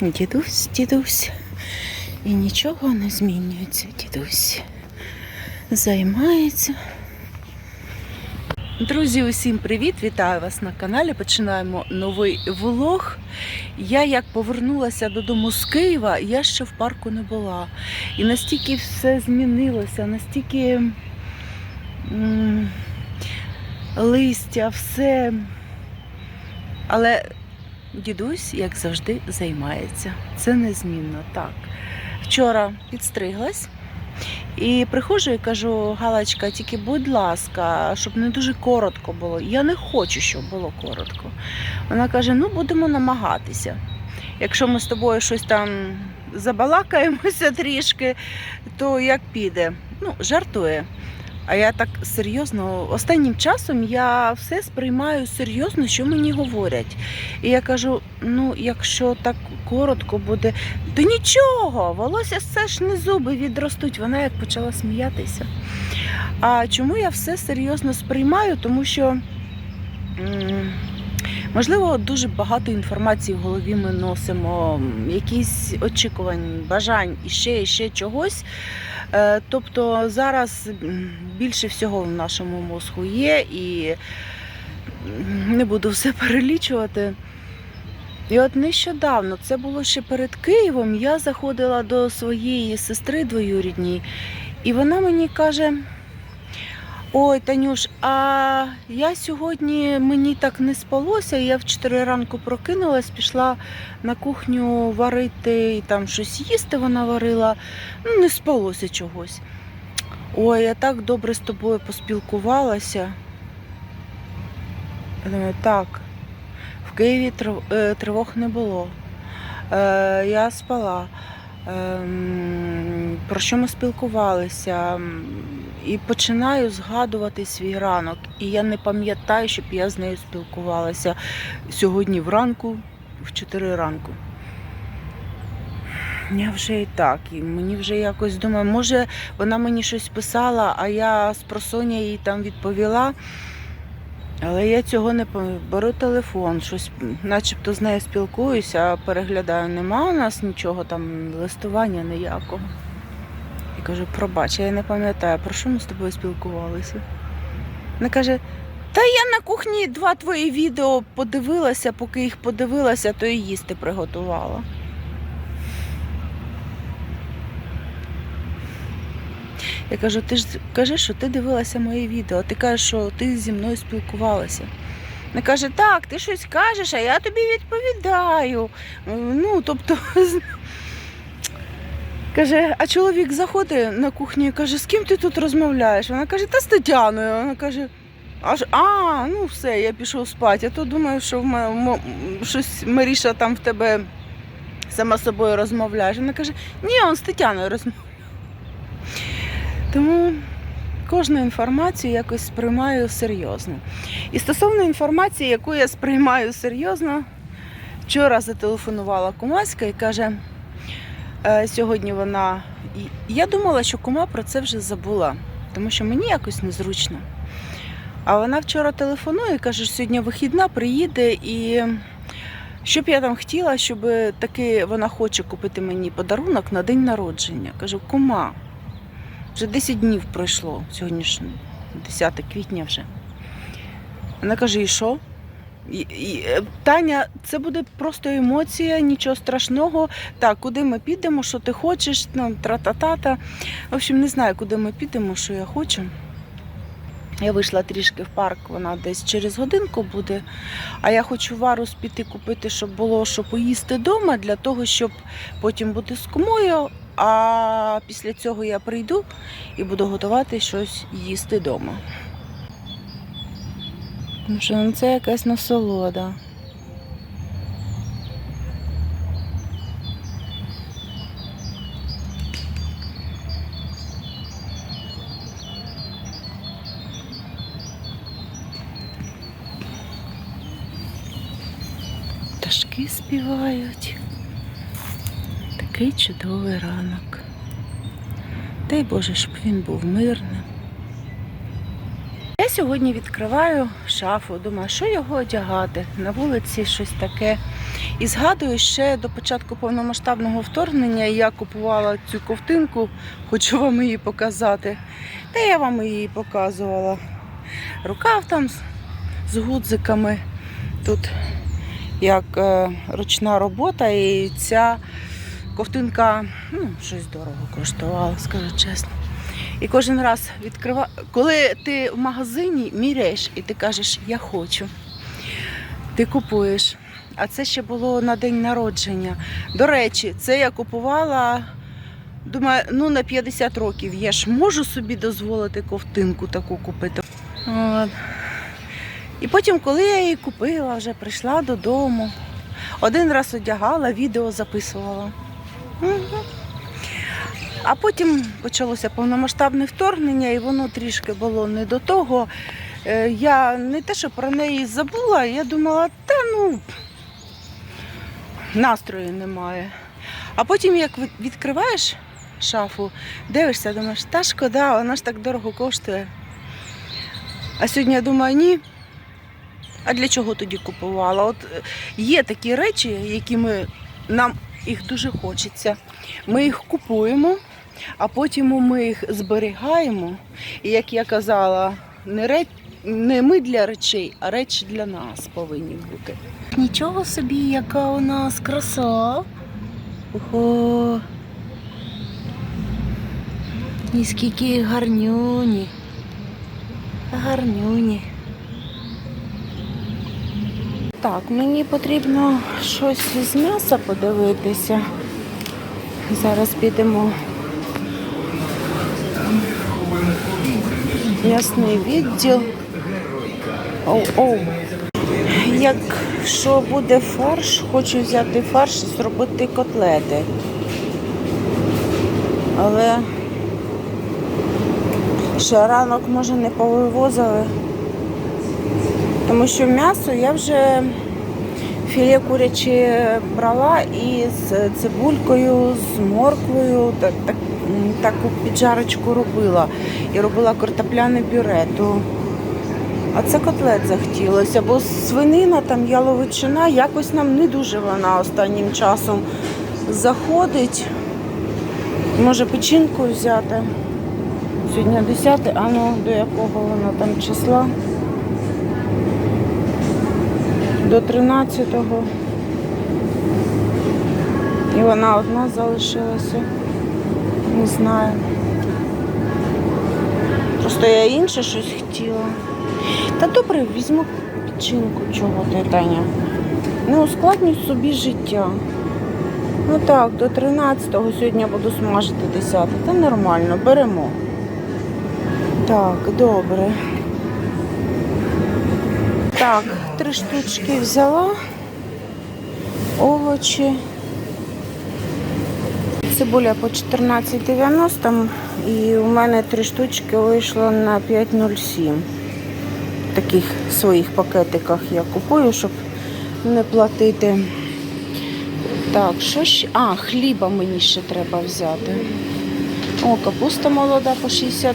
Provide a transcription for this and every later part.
Дідусь, дідусь. І нічого не змінюється, дідусь. Займається. Друзі, усім привіт! Вітаю вас на каналі. Починаємо новий влог. Я як повернулася додому з Києва, я ще в парку не була. І настільки все змінилося, настільки листя, все. Але дідусь, як завжди, займається. Це незмінно. Так. Вчора підстриглась. І приходжу і кажу, Галочка, тільки будь ласка, щоб не дуже коротко було. Я не хочу, щоб було коротко. Вона каже: ну будемо намагатися. Якщо ми з тобою щось там забалакаємося трішки, то як піде? Ну, жартує. А я так серйозно, останнім часом я все сприймаю серйозно, що мені говорять. І я кажу: ну, якщо так коротко буде, то нічого, волосся все ж не зуби відростуть. Вона як почала сміятися. А чому я все серйозно сприймаю? Тому що. Можливо, дуже багато інформації в голові ми носимо, якісь очікувань, бажань і ще, і ще чогось. Е, Тобто зараз більше всього в нашому мозку є, і не буду все перелічувати. І от нещодавно, це було ще перед Києвом, я заходила до своєї сестри двоюрідній, і вона мені каже: Ой, Танюш, а я сьогодні мені так не спалося. Я в 4 ранку прокинулась, пішла на кухню варити і там щось їсти вона варила. Ну, не спалося чогось. Ой, я так добре з тобою поспілкувалася. Думаю, так, в Києві е, тривог не було. Е, Я спала. Ем, Про що ми спілкувалися? І починаю згадувати свій ранок. І я не пам'ятаю, щоб я з нею спілкувалася сьогодні вранку, в 4 ранку. Я вже і так, і мені вже якось думаю, може вона мені щось писала, а я з просоння їй там відповіла. Але я цього не пам'ятаю. Беру телефон, щось начебто з нею спілкуюся, переглядаю, нема у нас нічого там, листування ніякого. Кажу, пробач, я не пам'ятаю, про що ми з тобою спілкувалися. Вона каже, та я на кухні два твої відео подивилася, поки їх подивилася, то і їсти приготувала. Я кажу, ти ж кажи, що ти дивилася мої відео, ти кажеш, що ти зі мною спілкувалася. Вона каже, так, ти щось кажеш, а я тобі відповідаю. Ну, тобто, каже, а чоловік заходить на кухню і каже, з ким ти тут розмовляєш? Вона каже, та з Тетяною. Вона каже, аж а, ну все, я пішов спати. А то думаю, що в мене щось Маріша там в тебе сама собою розмовляєш. Вона каже, ні, он з Тетяною розмовляє. Тому кожну інформацію якось сприймаю серйозно. І стосовно інформації, яку я сприймаю серйозно, вчора зателефонувала кумаська і каже, сьогодні вона. Я думала, що кума про це вже забула, тому що мені якось незручно. А вона вчора телефонує і каже, що сьогодні вихідна, приїде і. Що б я там хотіла, щоб таки вона хоче купити мені подарунок на день народження. Кажу, кума, вже 10 днів пройшло, сьогодні ж 10 квітня вже. Вона каже, і що? Е, Таня, це буде просто емоція, нічого страшного. Так, куди ми підемо, що ти хочеш, ну, тра-та-та-та. В общем, не знаю, куди ми підемо, що я хочу. Я вийшла трішки в парк, вона десь через годинку буде. А я хочу варус піти купити, щоб було що поїсти вдома, для того, щоб потім бути з кумою. А після цього я прийду і буду готувати щось їсти вдома. Тому що ну, це якась насолода. Пташки співають. Такий чудовий ранок. Дай Боже, щоб він був мирним. Сьогодні відкриваю шафу, думаю, що його одягати. На вулиці щось таке. І згадую, ще до початку повномасштабного вторгнення я купувала цю ковтинку, хочу вам її показати. Та я вам її показувала. Рукав там з гудзиками. Тут як е, ручна робота, і ця ковтинка ну, щось дорого коштувала, скажу чесно. І кожен раз відкрива... коли ти в магазині міряєш і ти кажеш, я хочу, ти купуєш. А це ще було на день народження. До речі, це я купувала, думаю, ну на 50 років. Я ж можу собі дозволити ковтинку таку купити. От. І потім, коли я її купила, вже прийшла додому. Один раз одягала, відео записувала. Мгм. А потім почалося повномасштабне вторгнення, і воно трішки було не до того. Е, Я не те, що про неї забула, я думала, та ну настрою немає. А потім, як відкриваєш шафу, дивишся, думаєш, та шкода, вона ж так дорого коштує. А сьогодні я думаю, ні. А для чого тоді купувала? От е, є такі речі, які ми, нам їх дуже хочеться. Ми їх купуємо, а потім ми їх зберігаємо. І як я казала, не, ре... не ми для речей, а речі для нас повинні бути. Нічого собі, яка у нас краса. Ого. І скільки гарнюні. Гарнюні. Так, мені потрібно щось з м'яса подивитися. Зараз підемо. М'ясний відділ. Оу, оу. Якщо буде фарш, хочу взяти фарш і зробити котлети. Але ще ранок може не повивозили. Тому що м'ясо я вже філе куряче брала і з цибулькою, з морквою, так, так, таку піджарочку робила. І робила картопляне пюре. То... А це котлет захотілося, бо свинина, там яловичина, якось нам не дуже вона останнім часом заходить. Може печінку взяти. Сьогодні 10, а ну до якого вона там числа? До 13-го. І вона одна залишилася. Не знаю. Просто я інше щось хотіла. Та добре, візьму печінку, чого ти, Таня. Не ускладнюй собі життя. Ну так, до 13-го сьогодні буду смажити 10. Та нормально, беремо. Так, добре. Так, три штучки взяла. Овочі. Цибуля по 14,90 і у мене три штучки вийшло на 5,07. В таких своїх пакетиках я купую, щоб не платити. Так, що ще? А, хліба мені ще треба взяти. О, капуста молода по 62,90.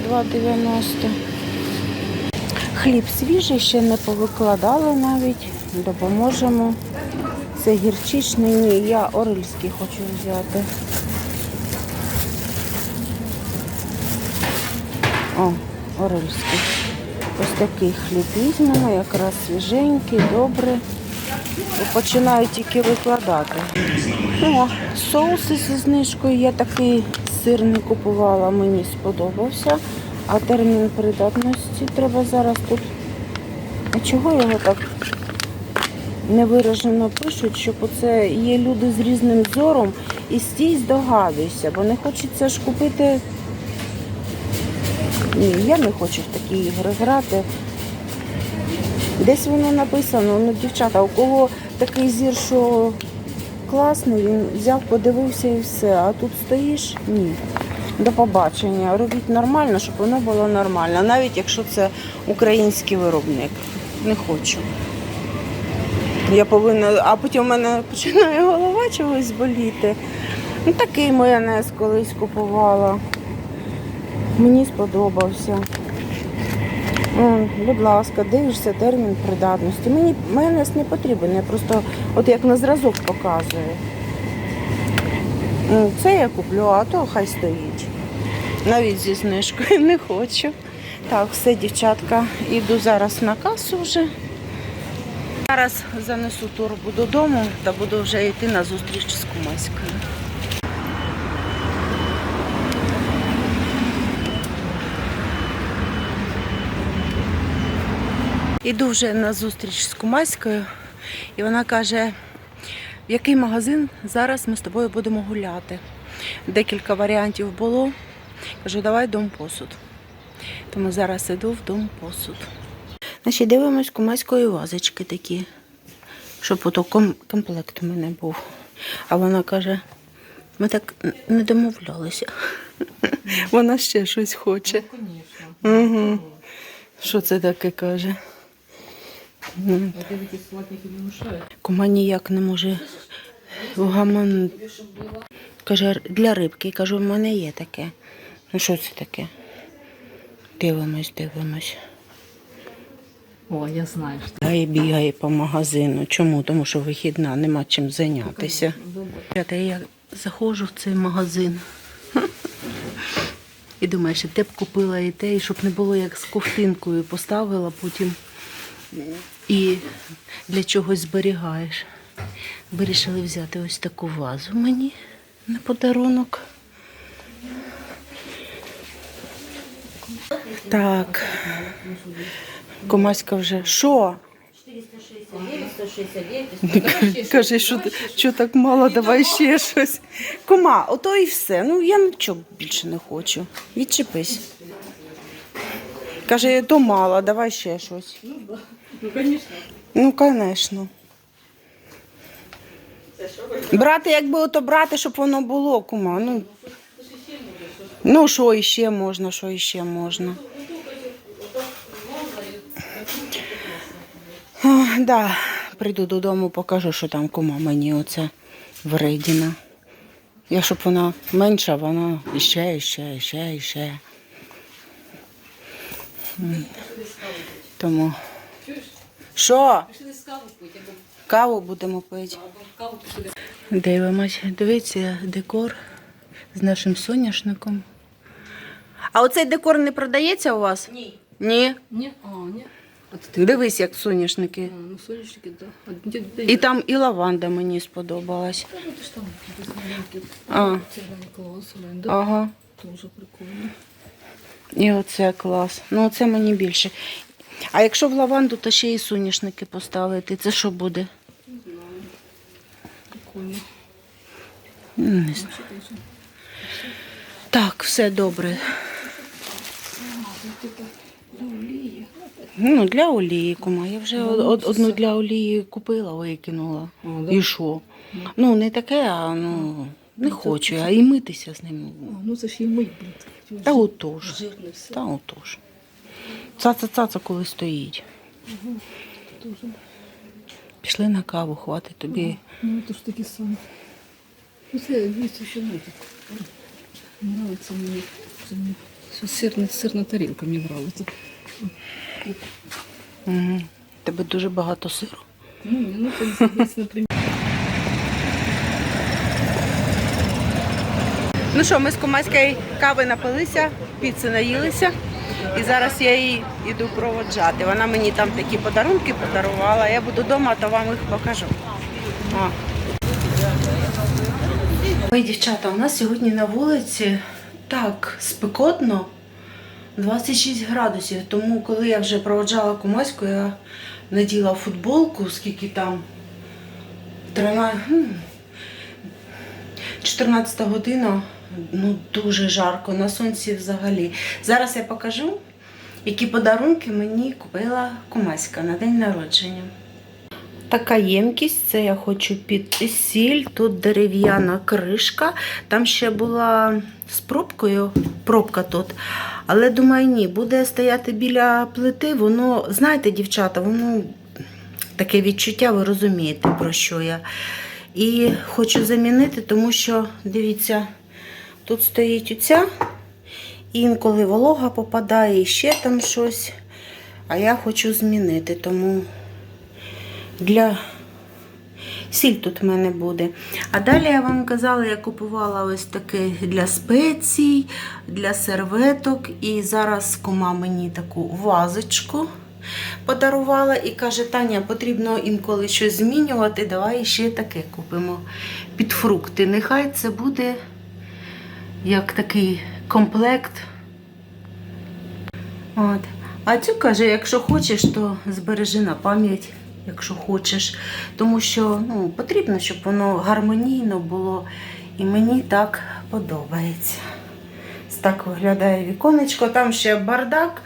Хліб свіжий, ще не повикладали навіть. Допоможемо. Це гірчичний, ні, я орильський хочу взяти. О, орильський. Ось такий хліб візьмемо, якраз свіженький, добре. Починаю тільки викладати. О, соуси зі знижкою. Я такий сирний купувала, мені сподобався. А термін придатності треба зараз тут. А чого його так невиражено пишуть, щоб оце є люди з різним зором і стій здогадуйся, бо не хочеться ж купити. Ні, я не хочу в такі ігри грати. Десь воно написано, ну, дівчата, у кого такий зір, що класний, він взяв, подивився і все. А тут стоїш? Ні. До побачення. Робіть нормально, щоб воно було нормально. Навіть якщо це український виробник. Не хочу. Я повинна, а потім у мене починає голова чогось боліти. Ну, такий майонез колись купувала. Мені сподобався. Будь ласка, дивишся термін придатності. Мені майонез не потрібен, я просто от як на зразок показую. Це я куплю, а то хай стоїть. Навіть зі знижкою не хочу. Так, все, дівчатка, іду зараз на касу вже. Зараз занесу торбу додому та буду вже йти на зустріч з Кумаською. Іду вже на зустріч з Кумаською, і вона каже, в який магазин зараз ми з тобою будемо гуляти. Декілька варіантів було. Кажу, давай дом посуд. Тому зараз іду в дом посуд. Значить, дивимось кумаської вазочки такі, щоб ото ком- комплект у мене був. А вона каже, ми так не домовлялися. Вона ще щось хоче. Угу. Що це таке каже? Кума ніяк не може вгамон. Каже, для рибки. Кажу, в мене є таке. Ну що це таке? Дивимось, дивимось. О, я знаю, что Бігає, бігає по магазину. Чому? Тому що вихідна, нема чим зайнятися. Та я заходжу в цей магазин. І думаю, що де б купила і те, і щоб не було як з ковтинкою поставила потім і для чогось зберігаєш. Вирішили взяти ось таку вазу мені на подарунок. Так. Комаська вже. Що? 469, Каже, що, що так мало, давай ще щось. Кома, ото і все. Ну я нічого більше не хочу. Відчепись. Каже, то мало, давай ще щось. Ну, конечно. Ну, звісно. Брати, якби ото брати, щоб воно було, кума. Ну, ну що іще можна, що іще можна. Так, да. прийду додому, покажу, що там кума мені оце вредіна. Я щоб вона менша, вона іще, іще, іще, іще. Тому. Що? Пішли з каву пити, Каву будемо пити. Дивимось. Дивіться, декор з нашим соняшником. А оцей декор не продається у вас? Ні. Ні. Ні? А, ні. Дивись, як соняшники. А, ну сонечки, да. А де, де, І там і лаванда мені сподобалась. Ну. А. Ага. Дуже прикольно. І оце клас. Ну, оце мені більше. А якщо в лаванду, то ще і соняшники поставити. Це що буде? Не знаю. Прикольно. Не знаю. Так, все добре. Ну, для олії, кума. Я вже од- одну для олії купила, викинула. Да? І що? Ну, не таке, а ну, не хочу, а і митися з ним. А, ну це ж і мить, блін. Та отож. Жирне все. Та отож. Цаца-цаца, коли стоїть. Дуже. Пішли на каву, хватить тобі. Ну, це ж такі самі. Ну, це дивіться, що носить. Нравиться мені. Це мені. Це сирна, сирна тарілка мені нравиться. Угу. Тебе дуже багато сиру. Ну, ну, це, наприклад. Ну що, ми з Комаської кави напилися, піци наїлися. І зараз я її йду проводжати. Вона мені там такі подарунки подарувала. Я буду вдома, то вам їх покажу. О. Ой, дівчата, у нас сьогодні на вулиці так спекотно 26 градусів. Тому коли я вже проводжала Комаську, я наділа футболку, скільки там 13, 14 година, ну дуже жарко, на сонці взагалі. Зараз я покажу, які подарунки мені купила Кумаська на день народження. Така ємкість, це я хочу під сіль, тут дерев'яна кришка. Там ще була з пробкою, пробка тут. Але думаю, ні, буде стояти біля плити, воно, знаєте, дівчата, воно таке відчуття, ви розумієте, про що я. І хочу замінити, тому що, дивіться, тут стоїть оця, інколи волога попадає, і ще там щось. А я хочу змінити, тому для сіль тут в мене буде. А далі я вам казала, я купувала ось таке для спецій, для серветок. І зараз кума мені таку вазочку подарувала і каже, Таня, потрібно інколи щось змінювати, давай ще таке купимо під фрукти. Нехай це буде як такий комплект. От. А цю каже, якщо хочеш, то збережи на пам'ять, якщо хочеш. Тому що ну, потрібно, щоб воно гармонійно було. І мені так подобається. Так виглядає віконечко. Там ще бардак,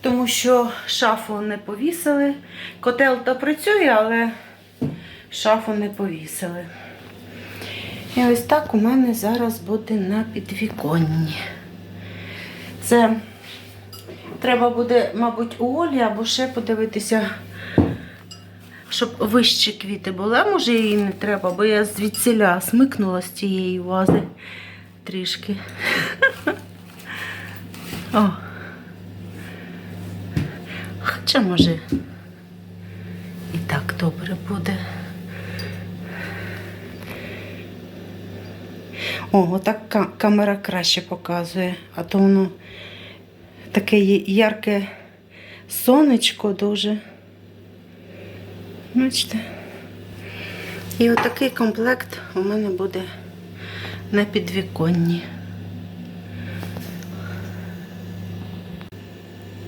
тому що шафу не повісили. Котел то працює, але шафу не повісили. І ось так у мене зараз буде на підвіконні. Це треба буде, мабуть, у Олі або ще подивитися, щоб вищі квіти були. Може її не треба, бо я звідсіля смикнула з цієї вази трішки. О. Хоча може і так добре буде. О, отак камера краще показує, а то воно таке ярке сонечко дуже. Бачите? І отакий комплект у мене буде на підвіконні.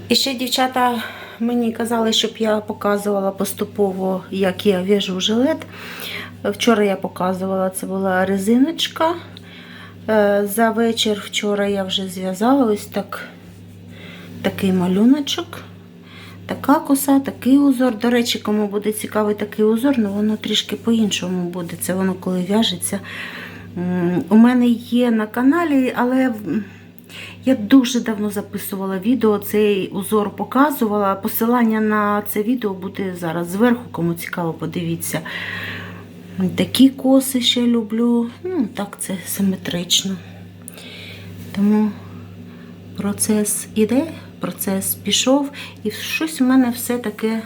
І ще дівчата мені казали, щоб я показувала поступово, як я в'яжу жилет. Вчора я показувала, це була резиночка. Е, За вечір вчора я вже зв'язала ось так, такий малюночок. Така коса, такий узор. До речі, кому буде цікавий такий узор, ну воно трішки по-іншому буде. Це воно коли в'яжеться. У мене є на каналі, але я дуже давно записувала відео, цей узор показувала. Посилання на це відео буде зараз зверху, кому цікаво, подивіться. Такі коси ще люблю. Ну, так, це симетрично. Тому процес іде, процес пішов, і щось у мене все таке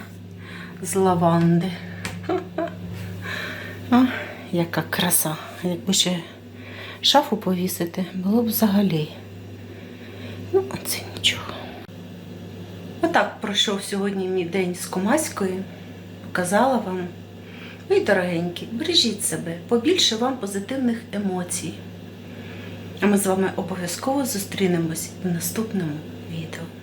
з лаванди. О, яка краса. Якби ще шафу повісити, було б взагалі. Ну, це нічого. Отак пройшов сьогодні мій день з Комаською. Показала вам. Мої дорогенькі, бережіть себе, побільше вам позитивних емоцій. А ми з вами обов'язково зустрінемось в наступному відео.